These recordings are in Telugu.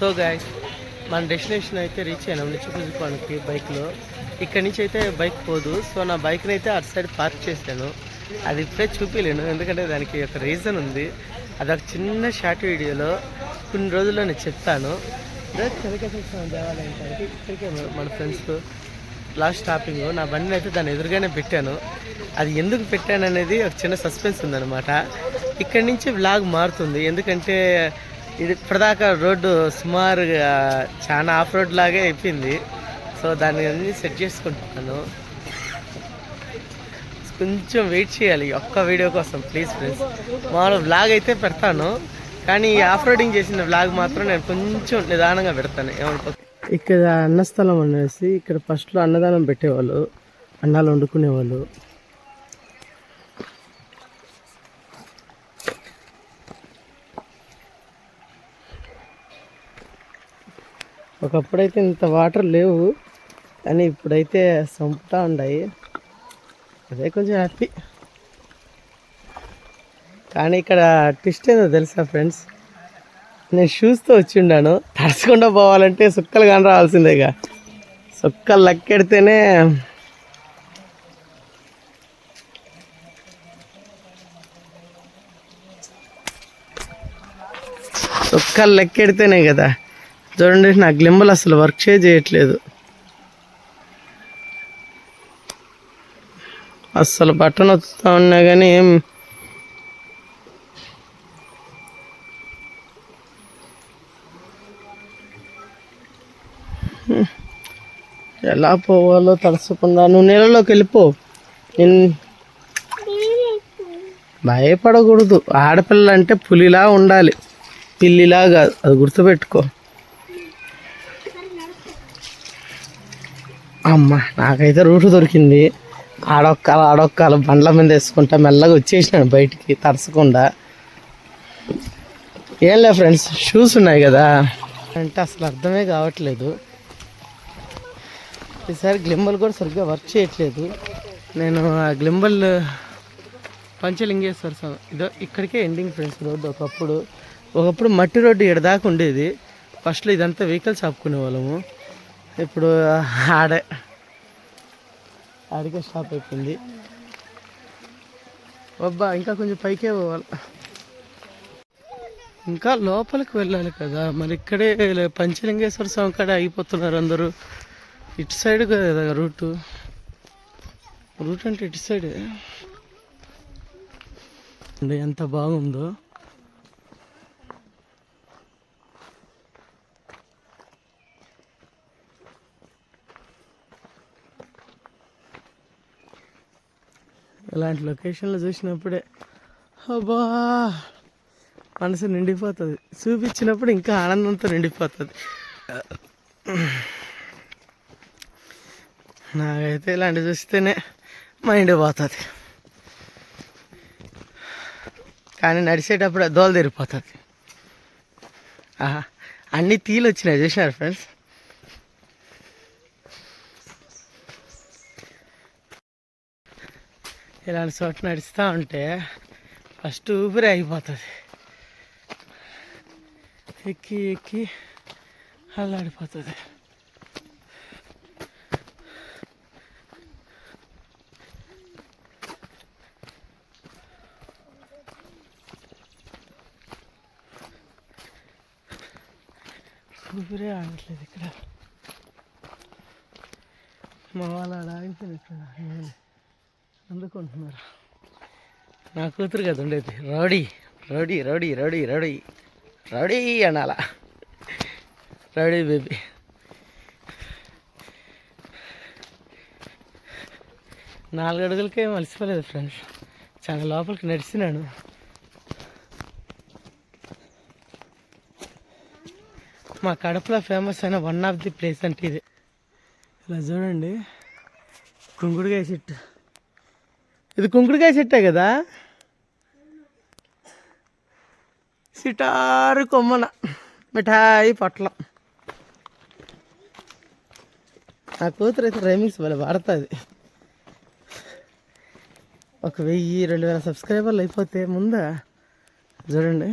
సో గాయస్ మన డెస్టినేషన్ అయితే రీచ్ అయినాం నిత్యపుజుకోవడానికి బైక్లో ఇక్కడి నుంచి అయితే బైక్ పోదు. సో నా బైక్ని అయితే అటు సైడ్ పార్క్ చేశాను. అది ఇప్పుడే చూపించలేను ఎందుకంటే దానికి ఒక రీజన్ ఉంది. అది ఒక చిన్న షార్ట్ వీడియోలో కొన్ని రోజుల్లో నేను చెప్తాను కనకేశ్వర దేవాలయం ఇక్కడికే మన- ఫ్రెండ్స్ లాస్ట్ స్టాపింగ్ నా బండిని అయితే దాని ఎదురుగానే పెట్టాను. అది ఎందుకు పెట్టాను అనేది ఒక చిన్న సస్పెన్స్ ఉందన్నమాట. ఇక్కడి నుంచి వ్లాగ్ మారుతుంది. ఎందుకంటే ఇది ఇప్పటిదాకా రోడ్డు సుమారుగా చాలా ఆఫ్ రోడ్ లాగే అయిపోయింది. సో దాన్ని అన్ని సెట్ చేసుకుంటున్నాను. కొంచెం వెయిట్ చేయాలి ఒక్క వీడియో కోసం ప్లీజ్ ఫ్రెండ్స్. మామూలు వ్లాగ్ అయితే పెడతాను కానీ ఆఫ్ రోడింగ్ చేసిన వ్లాగ్ మాత్రం నేను కొంచెం నిదానంగా పెడతాను. ఏమనుకో ఇక్కడ అన్నస్థలం అనేసి ఇక్కడ ఫస్ట్లో అన్నదానం పెట్టేవాళ్ళు అన్నాలు వండుకునేవాళ్ళు. ఒకప్పుడైతే ఇంత వాటర్ లేవు కానీ ఇప్పుడైతే సంపుతా ఉన్నాయి. అదే కొంచెం హ్యాపీ. కానీ ఇక్కడ ట్విస్ట్ ఏందో తెలుసా ఫ్రెండ్స్? నేను షూస్తో వచ్చి ఉన్నాను తడచకుండా పోవాలంటే సుక్కలు కానీ రావాల్సిందేగా సుక్కలు లెక్కెడితేనే సుక్కలు లెక్కెడితేనే కదా. చూడండి నా గ్లింబల్ అసలు వర్క్ చేయట్లేదు. అస్సలు బట్టన్ వస్తూ ఉన్నా కానీ ఎలా పోవాలో తలసుకుందా నువ్వు నీళ్ళలోకి వెళ్ళిపో. నేను భయపడకూడదు. ఆడపిల్ల అంటే పులిలా ఉండాలి. పిల్లిలా కాదు. అది గుర్తుపెట్టుకో. అమ్మ నాకైతే రూట్ దొరికింది. ఆడొక్కలు ఆడొక్కలు బండ్ల మీద వేసుకుంటా మెల్లగా వచ్చేసినాను బయటికి తడసకుండా. ఏం లే ఫ్రెండ్స్ షూస్ ఉన్నాయి కదా. అంటే అసలు అర్థమే కావట్లేదు. ఈసారి గ్లింబల్ కూడా సరిగ్గా వర్క్ చేయట్లేదు. నేను ఆ గ్లింబల్ పంచలింగేశ్వర స్వామి ఇదో ఇక్కడికే ఎండింగ్ ఫ్రెండ్స్ రోడ్డు ఒకప్పుడు. ఒకప్పుడు మట్టి రోడ్డు ఇక్కడ దాకా ఉండేది. ఫస్ట్లో ఇదంతా వెహికల్స్ ఆపుకునే వాళ్ళము ఇప్పుడు ఆడే ఆడికే స్టాప్ అయిపోయింది. అబ్బా ఇంకా కొంచెం పైకే పోవాలి. ఇంకా లోపలికి వెళ్ళాలి కదా. మరి ఇక్కడే పంచలింగేశ్వర స్వామి కాడ అయిపోతున్నారు అందరూ. ఇటు సైడ్ కదా రూటు. రూట్ అంటే ఇటు సైడే అంటే ఎంత బాగుందో. ఇలాంటి లొకేషన్లో చూసినప్పుడే అబ్బా! మనసు నిండిపోతుంది. చూపించినప్పుడు ఇంకా ఆనందంతో నిండిపోతుంది. నాకైతే ఇలాంటి చూస్తేనే మైండ్ పోతుంది. కానీ నడిచేటప్పుడు దోల తిరిగిపోతుంది ఆహా! అన్ని తీలు వచ్చినాయి చూసినారు ఫ్రెండ్స్ ఇలాంటి చోట నడుస్తూ ఉంటే ఫస్ట్ ఊపిరి అయిపోతుంది ఎక్కి ఎక్కి అల్లాడిపోతుంది. ఊపిరే ఆగట్లేదు ఇక్కడ. మా వాళ్ళు ఆడ ఆగిపోయింది ఇక్కడ. అందుకుంటున్నారు. నా కూతురు కదా ఉండేది. Rowdy rowdy rowdy rowdy rowdy rowdy అనాల. Rowdy baby. నాలుగు అడుగులకే మలిసిపోలేదు ఫ్రెండ్స్. చాలా లోపలికి నడిచినాను. మా కడపలో ఫేమస్ అయిన వన్ ఆఫ్ ది ప్లేస్ అంటే ఇది. ఇలా చూడండి. కుంకుడుకాయ చెట్టు. ఇది కుంకుడుకాయ చెట్టే కదా? సిటారు కొమ్మన. మిఠాయి పొట్లం. నా కూతురు అయితే రైమింగ్స్ భలే వాడుతుంది ఒక వెయ్యి రెండు వేల సబ్స్క్రైబర్లు అయిపోతే ముందా? చూడండి.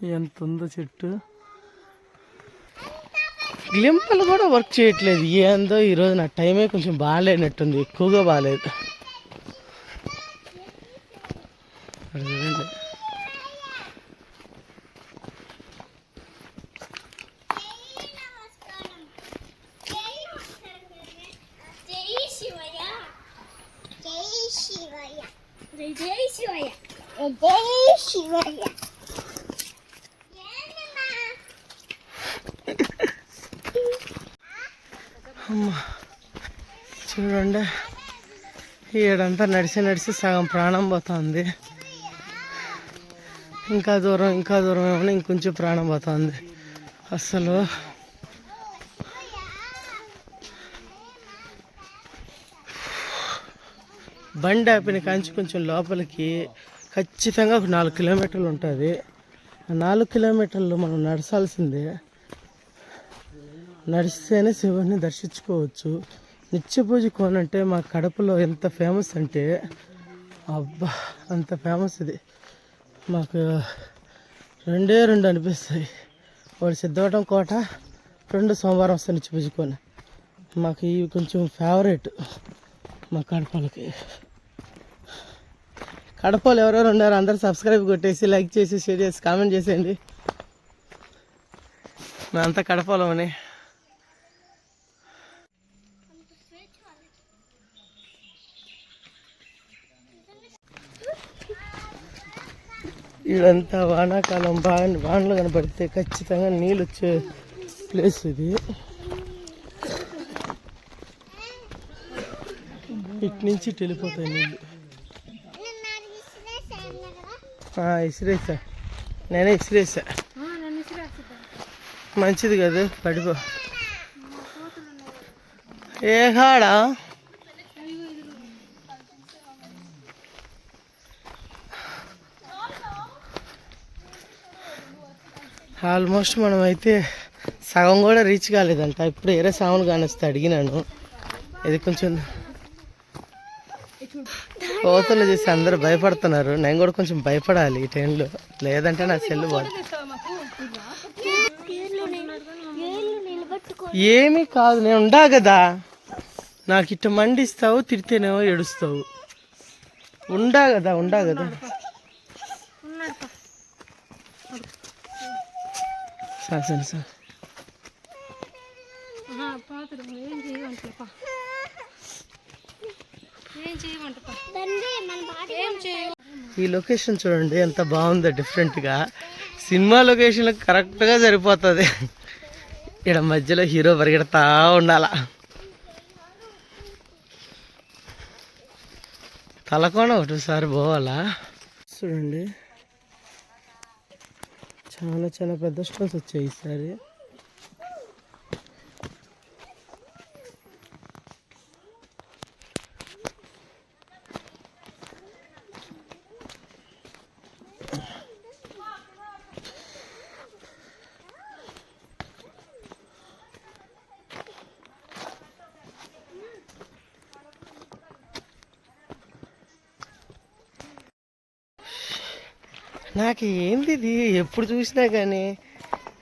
ఎంత ఉందో చెట్టు. గ్లింపలు కూడా వర్క్ చేయట్లేదు. ఏందో ఈరోజు నా టైమే కొంచెం బాగాలేనట్టుంది. ఎక్కువగా బాగాలేదు. జై శివయ్య. జై శివయ్య. జై శివయ్య జై శివయ్య అమ్మా చూడండి. ఈడంతా నడిచి నడిచి సగం ప్రాణం పోతుంది. ఇంకా దూరం ఇంకా దూరం ఏమైనా ఇంకొంచెం ప్రాణం పోతుంది. అసలు బండి ఆపిన కాంచి కొంచెం లోపలికి ఖచ్చితంగా ఒక నాలుగు కిలోమీటర్లు ఉంటుంది. ఆ నాలుగు కిలోమీటర్లు మనం నడచాల్సిందే నడిస్తేనే శివుని దర్శించుకోవచ్చు. నిత్య పూజ కోన అంటే మా కడపలో ఎంత ఫేమస్ అంటే అబ్బా అంత ఫేమస్ ఇది. మాకు రెండే రెండు అనిపిస్తాయి. ఒకటి సిద్ధవటం కోట రెండు సోమవారం వస్తాయి నిత్య పూజ కోన మాకు ఇవి కొంచెం ఫేవరెట్ మా కడపలకి. కడపలు ఎవరెవరు ఉన్నారో అందరూ సబ్స్క్రైబ్ కొట్టేసి లైక్ చేసి షేర్ చేసి కామెంట్ చేసేయండి. మేమంతా కడపలోనే. ఇదంతా వానాకాలం బాగా వానలు కనబడితే ఖచ్చితంగా నీళ్ళు వచ్చే ప్లేస్ ఇది. ఇటు నుంచి వెళ్ళిపోతాయి నీళ్ళు. ఇసిరేసా. నేనే ఇసిరేసా. మంచిది కదా పడిపో. ఏ కాడా ఆల్మోస్ట్ మనం అయితే సగం కూడా రీచ్ కాలేదంట. ఇప్పుడు ఏరే సాములు కానిస్తే అడిగినాను. ఇది కొంచెం కోతలు చేసి అందరూ భయపడుతున్నారు. నేను కూడా కొంచెం భయపడాలి ఈ టైంలో. లేదంటే నా సెల్ పోదు ఏమీ కాదు నేను ఉండా కదా. నాకు ఇట్ట మండిస్తావు తిడితేనేమో ఏడుస్తావు. ఉండా కదా ఉండా కదా. సార్ ఈ లొకేషన్ చూడండి ఎంత బాగుందో డిఫరెంట్గా సినిమా లొకేషన్ కరెక్ట్గా సరిపోతుంది. ఇక్కడ మధ్యలో హీరో పరిగెడతా ఉండాల. తలకోన ఒకటిసారి పోవాలా? చూడండి. చాలా చాలా పెద్ద స్టోన్స్ వచ్చాయి ఈసారి. నాకు ఏంది ఇది ఎప్పుడు చూసినా కానీ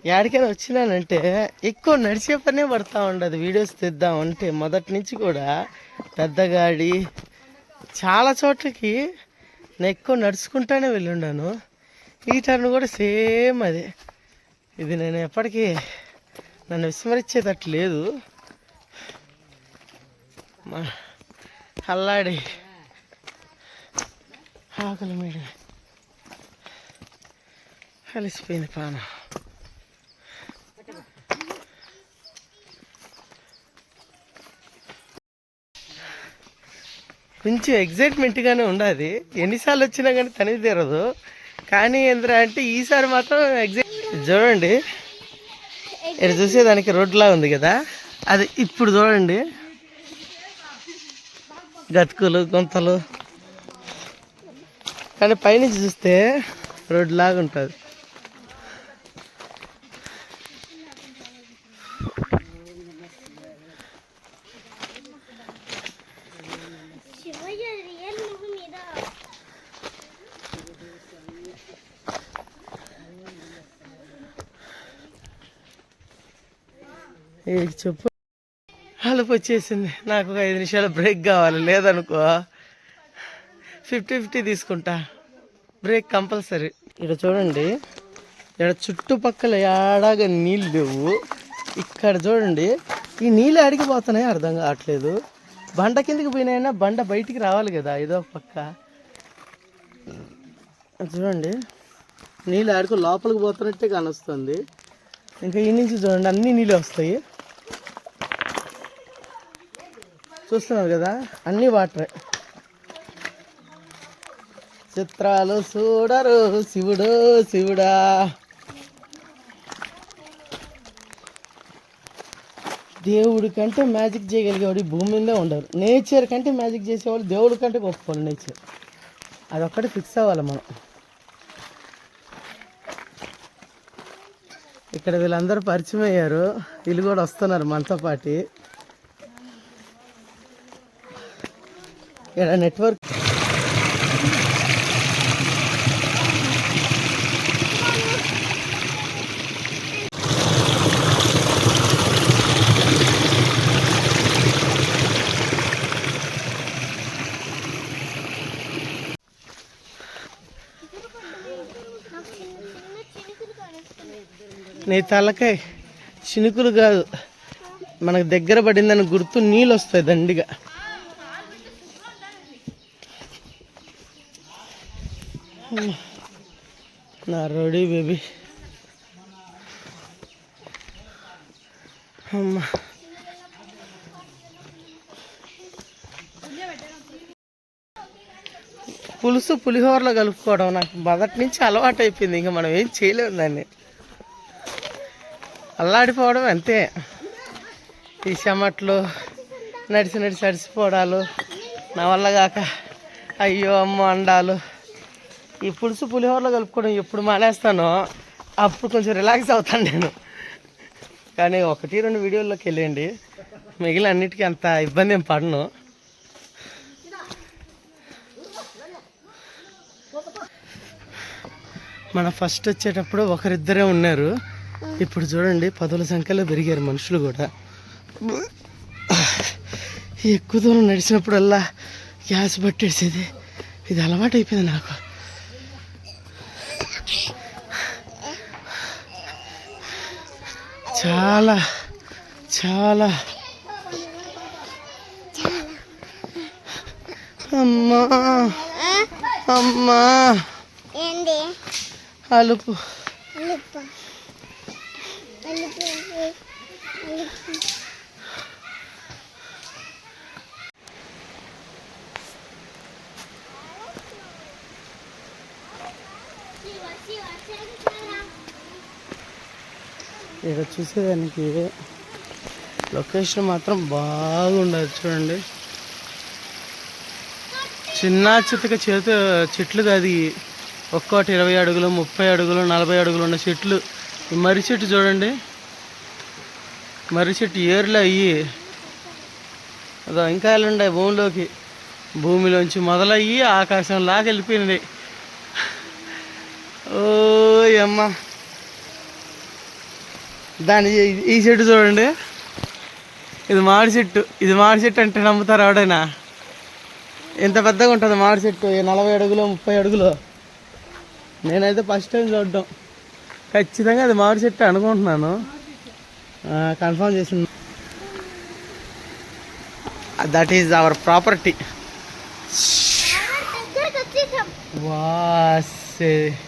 ఎక్కడికైనా వచ్చినానంటే ఎక్కువ నడిచే పనే పడతా ఉండదు. వీడియోస్ తెద్దాం అంటే మొదటి నుంచి కూడా పెద్ద గాడి చాలా చోట్లకి నేను ఎక్కువ నడుచుకుంటానే వెళ్ళుండాను. ఈ టర్న్ కూడా సేమ్ అదే. ఇది నేను ఎప్పటికీ నన్ను విస్మరించేటట్టు లేదు. మా అల్లాడి ఆకలి మీద కలిసిపోయింది పాన కొంచెం ఎగ్జైట్మెంట్గానే ఉండాలి ఎన్నిసార్లు వచ్చినా కానీ తనివి తీరదు. కానీ ఎందుకు అంటే ఈసారి మాత్రం ఎగ్జైట్ చూడండి. ఇక్కడ చూసేదానికి రోడ్లా ఉంది కదా. అది ఇప్పుడు చూడండి. గతుకులు గుంతలు. కానీ పైనుంచి చూస్తే రోడ్లాగా ఉంటుంది. చెప్పు. అలుపు వచ్చేసింది. నాకు ఒక ఐదు నిమిషాలు బ్రేక్ కావాలి. లేదనుకో. ఫిఫ్టీ ఫిఫ్టీ తీసుకుంటా. Break compulsory. ఇక్కడ చూడండి. ఇక్కడ చుట్టుపక్కల ఏడాగా నీళ్ళు లేవు. ఇక్కడ చూడండి. ఈ నీళ్ళు అడిగి పోతున్నాయి అర్థం కావట్లేదు. బండ కిందకి పోయినాయినా బండ బయటికి రావాలి కదా ఏదో పక్క. చూడండి. నీళ్ళు ఆడుకో లోపలికి పోతున్నట్టే కానొస్తుంది. ఇంకా ఈ నుంచి చూడండి అన్ని నీళ్ళు వస్తాయి. చూస్తున్నారు కదా? అన్ని వాటరే. చిత్రాలు చూడరు శివుడు శివుడా. దేవుడి కంటే మ్యాజిక్ చేయగలిగేవాడు భూమి మీదే ఉండరు. నేచర్ కంటే మ్యాజిక్ చేసేవాళ్ళు దేవుడి కంటే గొప్పవాళ్ళు నేచర్. అదొక్కటి ఫిక్స్ అవ్వాలి మనం. ఇక్కడ వీళ్ళందరూ పరిచయం అయ్యారు. వీళ్ళు కూడా వస్తున్నారు మనతో పాటి. ఇక్కడ నెట్వర్క్ నీ తలకాయ చినుకులు కాదు. మనకు దగ్గర పడిందని గుర్తు నీళ్ళు వస్తాయి దండిగా. నా రోడీ బేబీ. అమ్మా. పులుసు పులిహోరలో కలుపుకోవడం నాకు మొదటి నుంచి అలవాటు అయిపోయింది. ఇంకా మనం ఏం చేయలేము దాన్ని. అల్లాడిపోవడం అంతే. ఈ చెమట్లు నడిచి నడిచి అడిసిపోవడాలు నా వల్ల కాక అయ్యో అమ్మ అండాలు. ఈ పులుసు పులిహోరలో కలుపుకోవడం ఎప్పుడు మానేస్తానో అప్పుడు కొంచెం రిలాక్స్ అవుతాను నేను. కానీ ఒకటి రెండు వీడియోల్లోకి వెళ్ళండి. మిగిలిన అన్నిటికీ అంత ఇబ్బంది ఏం పడను. మన ఫస్ట్ వచ్చేటప్పుడు ఒకరిద్దరే ఉన్నారు. ఇప్పుడు చూడండి పదుల సంఖ్యలో పెరిగారు మనుషులు కూడా. ఎక్కువ దూరం నడిచినప్పుడల్లా గ్యాస్ పట్టేసేది. ఇది అలవాటు అయిపోయింది నాకు. చాలా చాలా. అమ్మా అమ్మా. అలుపు అలుపు అలుపు ఇక్కడ చూసేదానికి లొకేషన్ మాత్రం బాగుండదు చూడండి. చిన్న చితక చేతి చెట్లు అది ఒక్కోటి ఇరవై అడుగులు ముప్పై అడుగులు నలభై అడుగులు ఉన్న చెట్లు. ఈ మర్రి చెట్టు చూడండి. మర్రి చెట్టు ఏర్లు అయ్యి అదో ఇంకా ఉన్నాయి భూమిలోకి. భూమిలోంచి మొదలయ్యి ఆకాశంలాగా వెళ్ళిపోయింది ఓ అమ్మ. దాని ఈ- చెట్టు చూడండి. ఇది మామిడి చెట్టు. ఇది మామిడి చెట్టు అంటే నమ్ముతారు ఎవడైనా ఎంత పెద్దగా ఉంటుంది మామిడి చెట్టు? నలభై అడుగులు ముప్పై అడుగులు. నేనైతే ఫస్ట్ టైం చూడడం. ఖచ్చితంగా అది మామిడి చెట్టు అనుకుంటున్నాను. కన్ఫర్మ్ చేసింది దట్ ఈజ్ అవర్ ప్రాపర్టీ వాసే.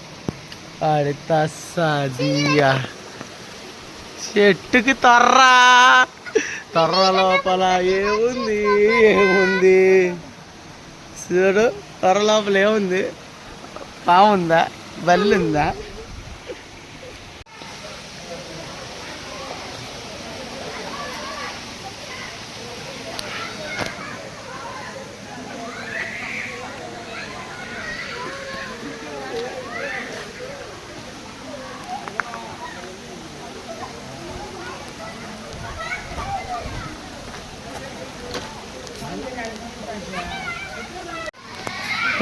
పడితా సాదియా చెట్టుకి తర్ర. తర్ర లోపల ఏముంది? ఏముంది? చూడు తర్ర లోపల ఏముంది? పాముందా? బల్లుందా?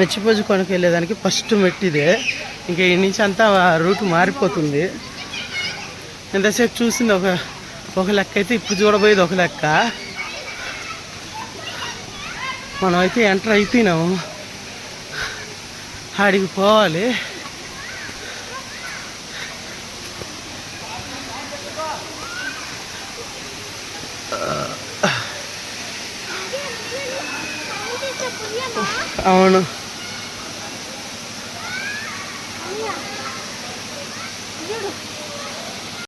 ఉందా మెచ్చిపోజు కొనకు వెళ్ళేదానికి ఫస్ట్ మెట్టు ఇదే. ఇంకా ఈ నుంచి అంతా రూట్ మారిపోతుంది. ఎంతసేపు చూసింది? ఒక ఒక లెక్క అయితే ఇప్పుడు చూడబోయేది ఒక లెక్క. మనం అయితే ఎంటర్ అయిపోయినాము. ఆడికి పోవాలి. అవును.